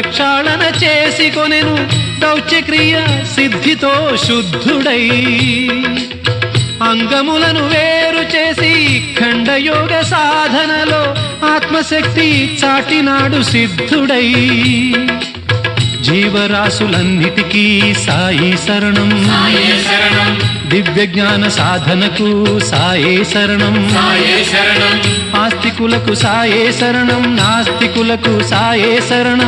ప్రక్షాళన చేసి కొనెను దౌత్యక్రియ సిద్ధితో శుద్ధుడై. అంగములను వేరు చేసి ఖండయోగ సాధనలో ఆత్మశక్తి చాటినాడు సిద్ధుడై. జీవరాశులన్నిటికీ సాయి శరణం. దివ్య జ్ఞాన సాధనకు సాయే శరణం. సాయే శరణం. ఆస్తికులకు సాయే శరణం. నాస్తికులకు సాయే శరణం.